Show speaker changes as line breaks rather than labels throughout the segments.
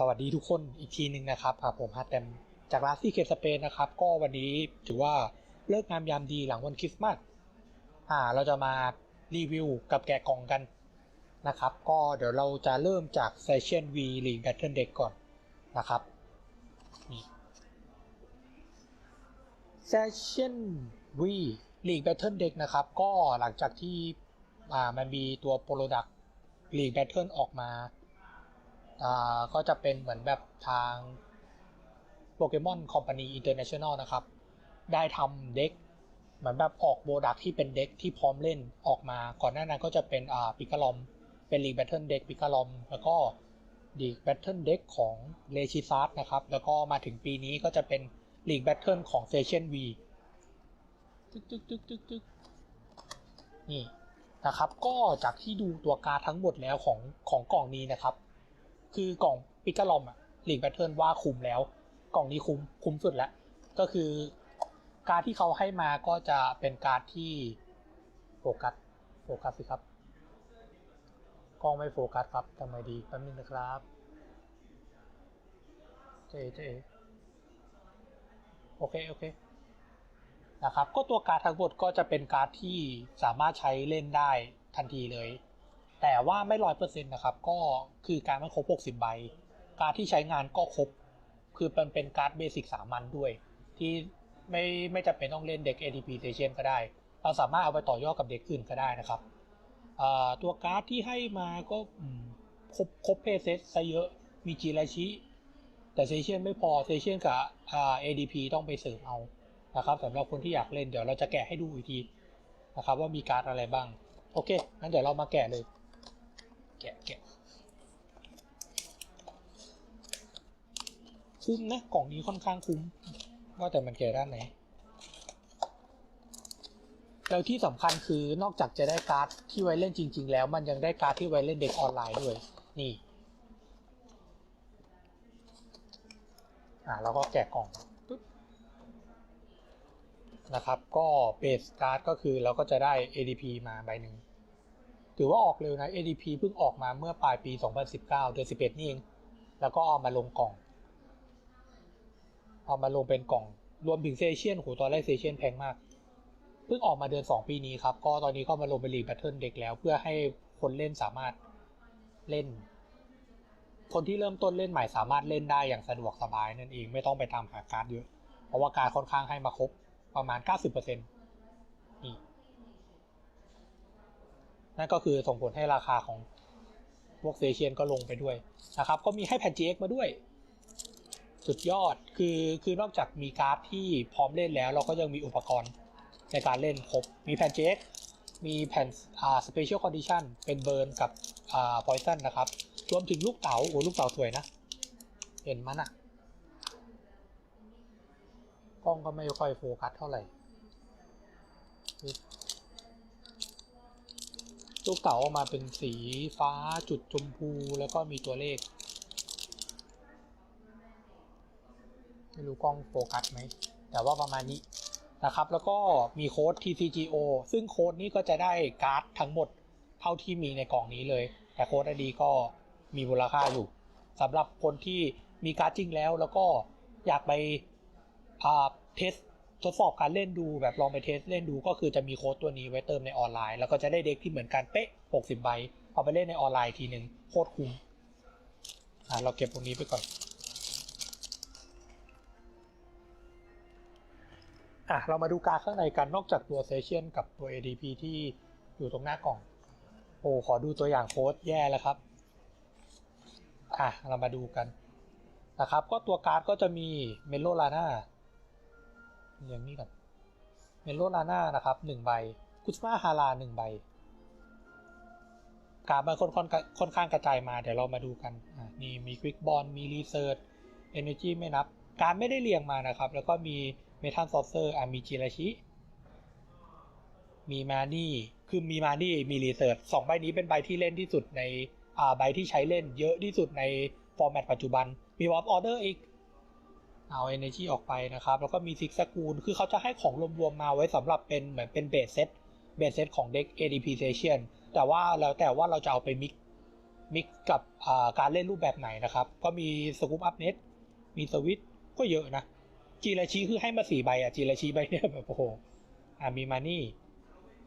สวัสดีทุกคนอีกทีหนึ่งนะครับผมฮาร์ดแตมจากลาซี่เคสเปนนะครับ ก็วันนี้ถือว่าเลิกงามยามดีหลังวันคริสต์มาสอ่า เราจะมารีวิวกับแกะกล่องกันนะครับ ก็เดี๋ยวเราจะเริ่มจาก Session V League Battle Deck ก่อนนะครับนี่ Session V League Battle Deck นะครับ ก็หลังจากที่อ่ามันมีตัว Product League Battle ออกมา อ่าก็จะเป็นเหมือนแบบทางโปเกมอนคอมพานีอินเตอร์เนชั่นแนลนะครับ ได้ทำเด็กเหมือนแบบออกโบดักที่เป็นเด็กที่พร้อมเล่นออกมา ก่อนหน้านั้นก็จะเป็นอ่าปิกาลอม เป็นลีแบทเทิลเด็กปิกาลอม แล้วก็ลีกแบทเทิลเด็กของเลชิซาร์นะครับ แล้วก็มาถึงปีนี้ก็จะเป็นลีกแบทเทิลของเซเชียนวีตึกตึกตึกตึกตึกนี่นะครับ ก็จากที่ดูตัวการทั้งหมดแล้วของของกล่องนี้นะครับ คือกล่องปิกาลอมอะหลีกแบทเทิลว่าคุมแล้ว กล่องนี้คุ้มคุ้มสุดแล้ว ก็คือการที่เขาให้มาก็จะเป็นการที่โฟกัสโฟกัสสิครับกล้องไม่โฟกัสครับทำไมดีแป๊บนึงนะครับเจเจโอเคโอเคนะครับ ก็ตัวการดทั้งหมดก็จะเป็นการดที่สามารถใช้เล่นได้ทันทีเลย แต่ว่าไม่ร้อยเปอร์เซ็นต์นะครับ ก็คือการไม่ครบ60ใบ การที่ใช้งานก็ครบ คือมันเป็นการ์ดเบสิกสามัญด้วย ที่ไม่ไม่จำเป็นต้องเล่นเด็ก ATP Station ก็ได้ เราสามารถเอาไปต่อยอดกับเด็กอื่นก็ได้นะครับ ตัวการ์ดที่ให้มาก็ครบครบเพเซตซะเยอะ มีจิราชิ แต่เซเชียนไม่พอเซเชียนกับ ADP ต้องไปเสริมเอานะครับสำหรับคนที่อยากเล่นเดี๋ยวเราจะแกะให้ดูอีกทีนะครับว่ามีการ์ดอะไรบ้าง โอเคงั้นเดี๋ยวเรามาแกะเลย แกะแกะคุ้มนะ กล่องนี้ค่อนข้างคุ้ม ว่าแต่มันแก่ด้านไหน แล้วที่สำคัญคือนอกจากจะได้การ์ดที่ไว้เล่นจริง ๆ แล้ว มันยังได้การ์ดที่ไว้เล่นเด็กออนไลน์ด้วย นี่ อ่าเราก็แกะกล่องปึ๊บนะครับ ก็เบสการ์ดก็คือเราก็จะได้ ADP มาใบหนึ่ง ถือว่าออกเร็วนะ ADP เพิ่งออกมาเมื่อปลายปี 2019 เดือน11 นี่เอง แล้วก็เอามาลงกล่อง เอามาลงเป็นกล่อง รวมถึงเซเชียนโหตอนแรกเซเชียนแพงมาก เพิ่งออกมาเดือน 2 ปีนี้ครับ ก็ตอนนี้ก็มาลงเป็นลีกแบทเทิลเด็กแล้ว เพื่อให้คนเล่นสามารถเล่น คนที่เริ่มต้นเล่นใหม่สามารถเล่นได้อย่างสะดวกสบายนั่นเอง ไม่ต้องไปตามหาการ์ดเยอะ เพราะว่าการดค่อนข้างให้มาครบประมาณ 90%นี่ นั่นก็คือส่งผลให้ราคาของพวกเซเชียนก็ลงไปด้วยนะครับก็มีให้แผ่น GX มาด้วย สุดยอดคือคือนอกจากมีการ์ดที่พร้อมเล่นแล้ว เราก็ยังมีอุปกรณ์ในการเล่นครบ มีแผ่นเจ็กมีแผ่นอ่า special condition เป็นเบิร์นกับอ่า poison นะครับรวมถึงลูกเต๋าโอ้ลูกเต๋าสวยนะ เห็นมันอะกล้องก็ไม่ค่อยโฟกัสเท่าไหร่ ลูกเต๋าออกมาเป็นสีฟ้าจุดชมพูแล้วก็มีตัวเลข ไม่รู้กล้องโฟกัสไหม แต่ว่าประมาณนี้นะครับ แล้วก็มีโค้ด TCGO ซึ่งโค้ดนี้ก็จะได้การ์ดทั้งหมดเท่าที่มีในกล่องนี้เลย แต่โค้ดไอดีก็มีมูลค่าอยู่สำหรับคนที่มีการ์ดจริงแล้ว แล้วก็อยากไปเทส ทดสอบการเล่นดูแบบลองไปเทสเล่นดูก็คือจะมีโค้ดตัวนี้ไว้เติมในออนไลน์ แล้วก็จะได้เด็กที่เหมือนกันเป๊ะ 60 ใบ เอาไปเล่นในออนไลน์ทีหนึ่งโคตรคุ้มอ่าเราเก็บตรงนี้ไปก่อนอะเรามาดูการข้างในกันนอกจากตัวเซเชียนกับตัว ADP ที่อยู่ตรงหน้ากล่อง โอ้ขอดูตัวอย่างโค้ดแย่แล้วครับอะเรามาดูกันนะครับ ก็ตัวการ์ดก็จะมีเมโลลาน่า อย่างนี้กันเมโลลาน่านะครับหนึ่งใบคุสมาฮาราหนึ่งใบการ์ดมันค่อนค่อนข้างกระจายมา เดี๋ยวเรามาดูกันอะนี่มีควิกบอลมีรีเซิร์ชเอเนจีไม่นับ การไม่ได้เรียงมานะครับ แล้วก็มีเมทัลซอสเซอร์อะมีจิราชิมีมานี่คือมีมานี่มีรีเซิร์ชสองใบนี้เป็นใบที่เล่นที่สุดในอ่าใบที่ใช้เล่นเยอะที่สุดในฟอร์แมตปัจจุบัน มีวอ p ออเดอร์อีก เอา Energy ออกไปนะครับ แล้วก็มีซิกสกูล คือเขาจะให้ของรวมๆมาไว้สำหรับเป็นเหมือนเป็นเบสเซตเบสเซตของเด็ก ADP Station แต่ว่าแล้วแต่ว่าเราจะเอาไปมิกมิกกับาการเล่นรูปแบบไหนนะครับ ก็มีสกูปอัพเน็ตมีสวิตก็เยอะนะ จีราชีคือให้มาสี่ใบอะจีราชีใบเนี่ยแบบโอ้โหอ่ามีมานี่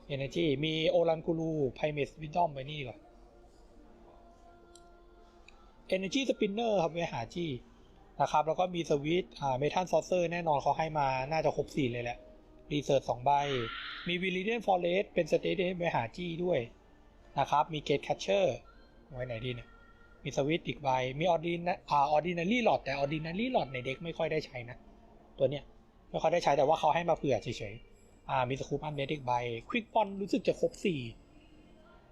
เอเนจีมีโอรันกูรูไพเมสวิดอมไปนี่ก่อน Energy Spinner ครับเวหาจี้ นะครับ แล้วก็มีสวิตอ่าเมทัลซอสเซอร์แน่นอนเขาให้มาน่าจะครบสี่เลยแหละรีเซิร์ชสองใบ มีวิล i เดียนฟอเรสเป็นสเตเดนเวหาจี้ด้วยนะครับ มีเกตแคชเชอร์ไว้ไหนดีเนี่ย มีสวิตอีกใบ มีออดินอ่าออดินารีหลอดแต่ออดินารีหลอดในเด็กไม่ค่อยได้ใช้นะ ตัวเนี้ยไม่ค่อยได้ใช้แต่ว่าเขาให้มาเผื่อเฉยๆ อ่า มีสกูปอันเมดิกใบ ควิกบอลรู้สึกจะครบสี่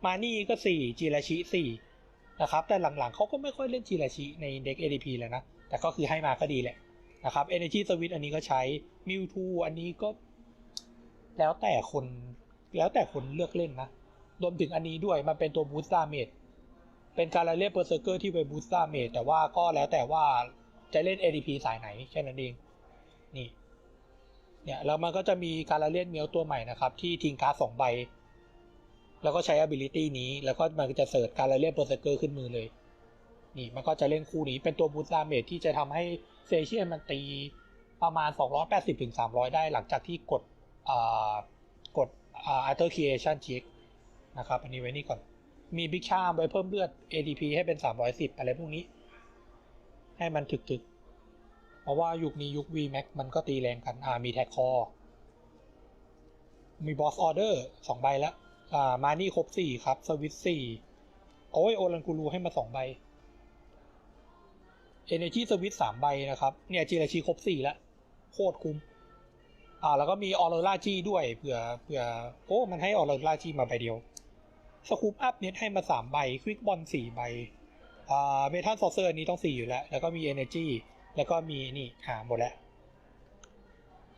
มานี่ก็สี่จีราชิสี่นะครับ แต่หลังๆเขาก็ไม่ค่อยเล่นจีราชิในเด็ก ADP แล้วนะ แต่ก็คือให้มาก็ดีแหละนะครับ Energy Switch อันนี้ก็ใช้ Mewtwo อันนี้ก็ แล้วแต่คนแล้วแต่คนเลือกเล่นนะ รวมถึงอันนี้ด้วยมันเป็นตัวบูสต์ดาเมจเป็นการเล่นเปอร์เซอร์เกอร์ที่ไปบูสต์ดาเมจแต่ว่าก็แล้วแต่ว่าจะเล่น ADP สายไหนแค่นั้นเอง นี่เนี่ยแล้วมันก็จะมีการเล่นเมียวตัวใหม่นะครับ ที่ทิ้งการ์ดสองใบ แล้วก็ใช้ ability นี้ แล้วก็มันจะเสิร์ชการเล่นเปอร์เซอร์เกอร์ขึ้นมือเลย นี่มันก็จะเล่นคู่นี้เป็นตัวบูสต์ดาเมจที่จะทำให้เซเชียนมันตีประมาณ 280ถึง300 ได้หลังจากที่กดอ่ากดอ่า alter creation check นะครับอันนี้ไว้นี่ก่อน มี Big Charm ไว้เพิ่มเลือด ADP ให้เป็น 310 อะไรพวกนี้ ให้มันถึกๆ เพราะว่ายุคนี้ยุค VMAX มันก็ตีแรงกันอ่ามีแท็กคอ มี Boss Order สองใบแล้วอ่ามานี่ครบสี่ครับสวิตสี่โอ้ยโอรันกูรูให้มาสองใบ Energy Switch สามใบนะครับ เนี่ยจีราชีครบสี่แล้ว โคตรคุ้ม อ่า แล้วก็มีออโรราจีด้วยเผื่อเผื่อโอ้มันให้ออโรราจีมาใบเดียวสกูปอัพเน็ตให้มาสามใบควิกบอลสี่ใบอ่าเมทัลซอเซอร์นี้ต้องสี่อยู่แล้ว แล้วก็มี Energy แล้วก็มีนี่หาหมดแล้ว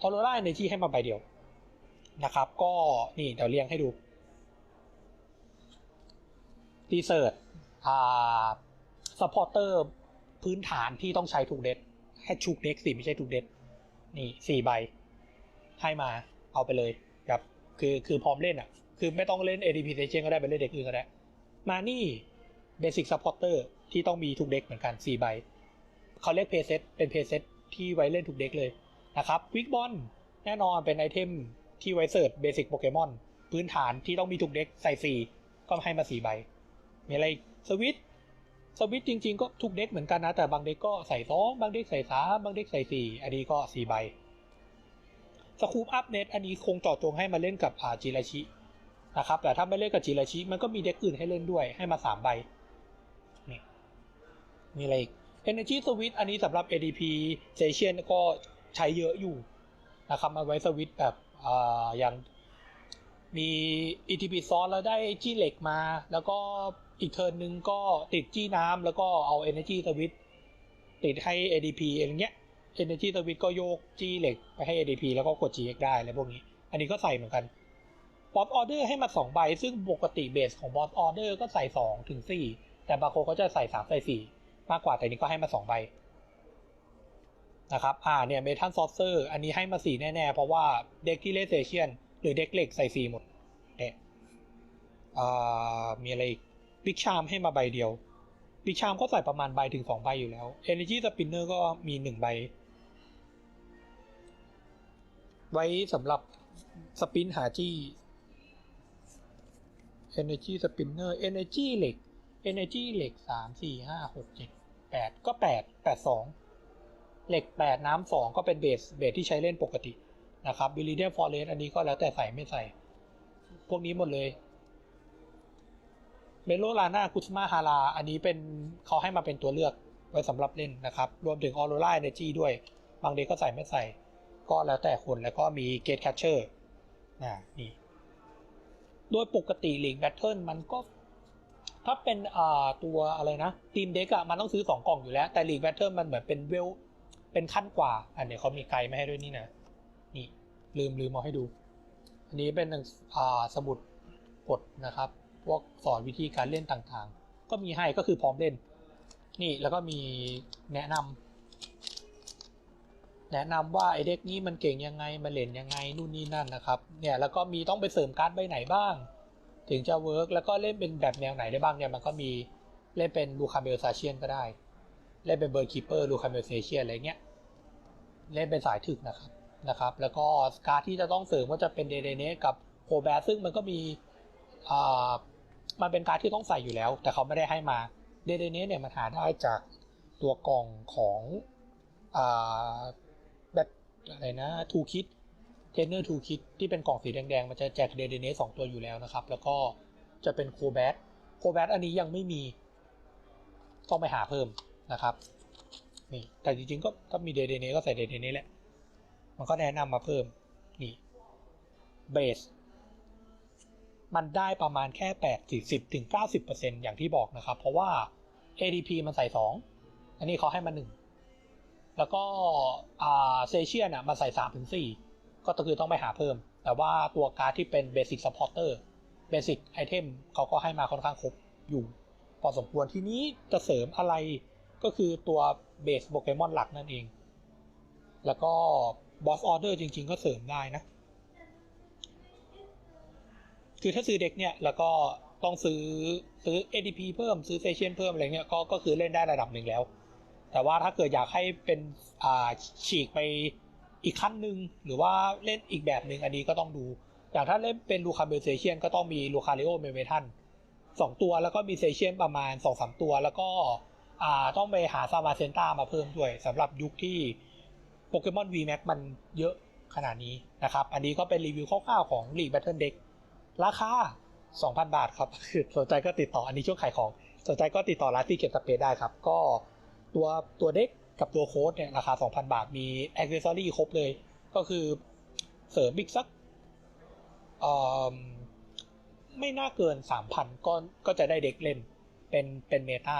ออโรราเอเนจีให้มาใบเดียวนะครับ ก็นี่เดี๋ยวเรียงให้ดูรีเสิร์อ่าซัพพอร์เตอร์ พื้นฐานที่ต้องใช้ทุกเด็ดให้ชุกเด็กสิไม่ใช่ทุกเด็ดนี่สี่ใบ ให้มาเอาไปเลยครับคือคือพร้อมเล่นอะ คือไม่ต้องเล่น ADP Station ก็ได้ไปเล่นเด็กอื่นก็ได้ มานี่เบสิ c ซัพพอร์เตอร์ที่ต้องมีทุกเด็กเหมือนกันสี่ใบเขาเรียกเพย์เซตเป็นเพย์เซตที่ไว้เล่นทุกเด็กเลยนะครับควิกบอลแน่นอนเป็นไอเทมที่ไว้เสิร์ชเบสิกโปเกมอนพื้นฐานที่ต้องมีทุกเด็กใส่สี่ก็ให้มาสี่ใบ มีอะไรสวิต สวิตจริง ๆ ก็ทุกเด็กเหมือนกันนะ แต่บางเด็กก็ใส่สองบางเด็กใส่สามบางเด็กใส่สี่อันนี้ก็สี่ใบสคูปอัพเน็ตอันนี้คงเจาะจงให้มาเล่นกับอาจิราชินะครับ แต่ถ้าไม่เล่นกับจิราชิมันก็มีเด็กอื่นให้เล่นด้วยให้มาสามใบนี่มีอะไรอีก Energy Switch อันนี้สำหรับ ADP Station ก็ใช้เยอะอยู่นะครับมาไว้สวิตแบบอ่าอย่างมี ETP ซ้อนแล้วได้จี้เหล็กมา แล้วก็ อีกเทิร์นหนึ่งก็ติดจี้น้ำแล้วก็เอา Energy Switch ติดให้ ADP อะไรเงี้ย Energy Switch ก็โยกจี้เหล็กไปให้ ADP แล้วก็กด GX ได้อะไรพวกนี้ อันนี้ก็ใส่เหมือนกัน Boss Order ให้มา2ใบ ซึ่งปกติเบสของ Boss Order ก็ใส่2ถึง4แต่บางคนก็จะใส่3ใส่4มากกว่าแต่นี้ก็ให้มา2ใบนะครับ อ่า เนี่ยเมทัลซอสเซอร์ อันนี้ให้มา4แน่ ๆ เพราะว่าเด็กที่เลเซเชียน หรือเด็กเหล็กใส่4หมดเนี่ยอ่า มีอะไรอีก บิ๊กชามให้มาใบเดียวบิ๊กชามก็ใส่ประมาณใบถึง2ใบอยู่แล้ว Energy Spinner ก็มี1ใบ ไว้สำหรับสปินหาจี้ Energy Spinner Energy เหล็ก Energy เหล็กสามสี่ห้าหกเจ็ดแปดก็แปดแปดสองเหล็กแปดน้ำสองก็เป็นเบสเบสที่ใช้เล่นปกตินะครับบิลิเดียฟอร์เรสอันนี้ก็แล้วแต่ใส่ไม่ใส่ พวกนี้หมดเลย เมโลลาน่าคุสมาฮาราอันนี้เป็นเขาให้มาเป็นตัวเลือกไว้สำหรับเล่นนะครับ รวมถึงออโรราเนจีด้วย บางเด็กก็ใส่ไม่ใส่ ก็แล้วแต่คนแล้วก็มีเกตแคชเชอร์นะนี่โดยปกติลีกแบทเทิลมันก็ ถ้าเป็นอ่าตัวอะไรนะทีมเด็กอะมันต้องซื้อสองกล่องอยู่แล้ว แต่ลีกแบทเทิลมันเหมือนเป็นเวลเป็นขั้นกว่า อันนี้เขามีไกด์มาให้ด้วยนี่นะ นี่ลืมลืมมาให้ดู อันนี้เป็นหนังอ่าสมุดกดนะครับ พวกสอนวิธีการเล่นต่างๆ ก็มีให้ก็คือพร้อมเล่น นี่แล้วก็มีแนะนำแนะนำว่าไอเด็กนี้มันเก่งยังไงมันเล่นยังไงนู่นนี่นั่นนะครับเนี่ยแล้วก็มีต้องไปเสริมการ์ดใบไหนบ้าง ถึงจะเวิร์กแล้วก็เล่นเป็นแบบแนวไหนได้บ้างเนี่ยมันก็มีเล่นเป็นลูคาเบลซาเชียนก็ได้ เล่นเป็นเบอร์คีเปอร์ลูคาเบลซาเชียนอะไรเงี้ยเล่นเป็นสายถึกนะครับนะครับ แล้วก็การดที่จะต้องเสริมก็จะเป็นเดเดเนสกับโคแบซึ่งมันก็มีอ่า มันเป็นการดที่ต้องใส่อยู่แล้ว แต่เขาไม่ได้ให้มาเดเดเนสเนี่ยมันหาได้จากตัวกล่องของอ่าแบบอะไรนะทูคิดเทนเนอร์ทูคิดที่เป็นกล่องสีแดงๆ มันจะแจกเดเดเนสสองตัวอยู่แล้วนะครับ แล้วก็จะเป็นโคแบสโคแบสอันนี้ยังไม่มี ต้องไปหาเพิ่มนะครับนี่แต่จริงๆก็ถ้ามีเดเดเนก็ใส่เดเดเนแหละ มันก็แนะนำมาเพิ่มนี่เบส มันได้ประมาณแค่8 40ถึง90%อย่างที่บอกนะครับ เพราะว่า ADP มันใส่2อันนี้เขาให้มา1แล้วก็เซเชียนอะมันใส่3ถึง4ก็คือต้องไปหาเพิ่ม แต่ว่าตัวการ์ดที่เป็น Basic Supporter Basic Item เขาก็ให้มาค่อนข้างครบอยู่พอสมควรทีนี้จะเสริมอะไรก็คือตัวเบสโปเกมอนหลักนั่นเอง แล้วก็บอสออเดอร์จริง ๆ ก็เสริมได้นะ คือถ้าซื้อเด็กเนี่ยแล้วก็ต้องซื้อซื้อ ADP เพิ่มซื้อเซเชียนเพิ่มอะไรเงี้ยก็ก็คือเล่นได้ระดับหนึ่งแล้ว แต่ว่าถ้าเกิดอยากให้เป็นอ่าฉีกไปอีกขั้นหนึ่งหรือว่าเล่นอีกแบบหนึ่งอันนี้ก็ต้องดู อย่างถ้าเล่นเป็นลูคาเบลเซเชียนก็ต้องมีลูคาริโอเมเมทันสองตัวแล้วก็มีเซเชียนประมาณสองสามตัว แล้วก็อ่าต้องไปหาซามาเซนต้ามาเพิ่มด้วยสำหรับยุคที่โปเกมอน VMAX มันเยอะขนาดนี้นะครับ อันนี้ก็เป็นรีวิวคร่าวๆของ League Battle Deck ราคา2,000 บาทครับสนใจก็ติดต่ออันนี้ช่วงขายของสนใจก็ติดต่อร้านที่เก็บสเปซได้ครับ ก็ตัวตัวเด็กกับตัวโค้ดเนี่ยราคา 2,000 บาทมีอ c เซสซอรี่ครบเลย ก็คือเสริมอีกสักอ่อไม่น่าเกิน 3,000 ก็ก็จะได้เด็กเล่นเป็นเป็นเมตา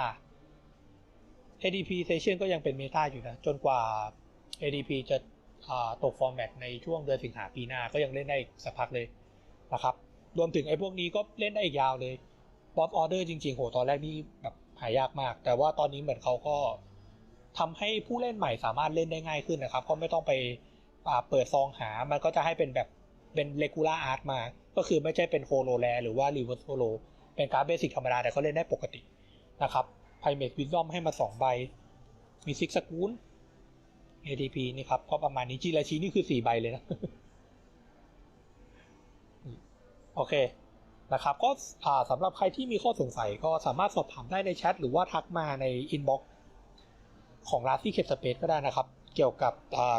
ADP Session ก็ยังเป็นเมตาอยู่นะ จนกว่า ADP จะอ่าตกฟอร์แมตในช่วงเดือนสิงหาปีหน้าก็ยังเล่นได้อีกสักพักเลยนะครับ รวมถึงไอ้พวกนี้ก็เล่นได้อีกยาวเลยบอสออเดอร์จริงๆโหตอนแรกนี่แบบหายากมาก แต่ว่าตอนนี้เหมือนเขาก็ทำให้ผู้เล่นใหม่สามารถเล่นได้ง่ายขึ้นนะครับก็ไม่ต้องไปเปิดซองหา มันก็จะให้เป็นแบบเป็นเลกูล่าอาร์ตมา ก็คือไม่ใช่เป็นโฮโลแลหรือว่ารีเวิร์สโฮโลเป็นการ์ดเบสิกธรรมดา แต่เขาเล่นได้ปกตินะครับไพเมทวิ d ดอมให้มา2ใบ มีซิกสกูล ATP นี่ครับก็ประมาณนี้จีราชีนี่คือ 4 ใบเลยนะ โอเคนะครับก็สำหรับใครที่มีข้อสงสัยก็สามารถสอบถามได้ในแชทหรือว่าทักมาในอินบ็อกซ์ของรานที่เก็บสเปซก็ได้นะครับ เกี่ยวกับ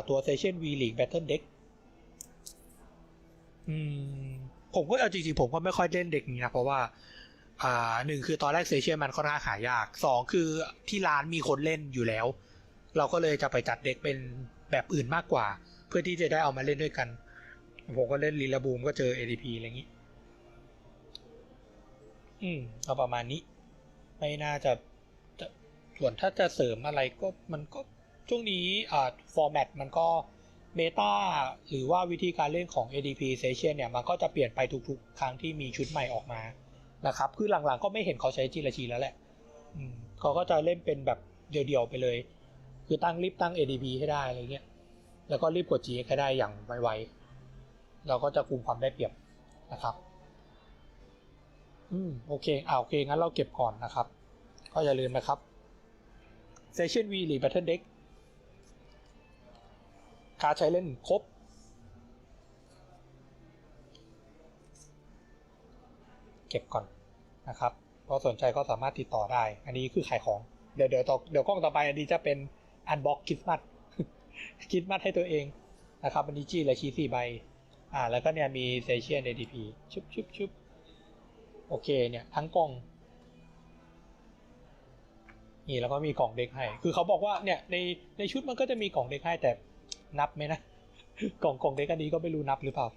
ตัว Session V League Battle Deck อืมผมก็เอาจริงๆ ผมก็ไม่ค่อยเล่นเด็กนี้นะ เพราะว่าอ่าหนึ่งคือตอนแรกเซเชียมันค่อนข้างหายากสองคือที่ร้านมีคนเล่นอยู่แล้ว เราก็เลยจะไปจัดเด็กเป็นแบบอื่นมากกว่า เพื่อที่จะได้เอามาเล่นด้วยกัน ผมก็เล่นลีลาบูมก็เจอ ADP อะไรอย่างนี้ อืมเอาประมาณนี้ ไม่น่าจะจะส่วนถ้าจะเสริมอะไรก็มันก็ช่วงนี้อ่าฟอร์แมตมันก็เบต้าหรือว่าวิธีการเล่นของ ADP Session เนี่ย มันก็จะเปลี่ยนไปทุกๆ ครั้งที่มีชุดใหม่ออกมานะครับ คือหลังๆก็ไม่เห็นเขาใช้จีราชีแล้วแหละอืมเขาก็จะเล่นเป็นแบบเดี่ยวๆไปเลย คือตั้งรีบตั้ง ADP ให้ได้อะไรเงี้ย แล้วก็รีบกด GX ให้ได้อย่างไวๆ เราก็จะคุมความได้เปรียบนะครับ อืมโอเคอ่าโอเคงั้นเราเก็บก่อนนะครับ ก็อย่าลืมนะครับ Session V หรือ Battle Deck การใช้เล่นครบ เก็บก่อนนะครับก็สนใจก็สามารถติดต่อได้ อันนี้คือขายของ เดี๋ยวเดี๋ยวต่อเดี๋ยวกล้องต่อไปอันนี้จะเป็นอันบ็อกคริสต์มาสคริสต์มาสให้ตัวเองนะครับอันนี้จี้และชีสี่ใบ อ่า แล้วก็เนี่ยมีเซเชียน ADP ชุบชุบชุบ โอเคเนี่ยทั้งกล่อง นี่แล้วก็มีกล่องเด็กให้ คือเขาบอกว่าเนี่ยในในชุดมันก็จะมีกล่องเด็กให้แต่นับไหมนะ กล่องกล่องเด็กอันนี้ก็ไม่รู้นับหรือเปล่า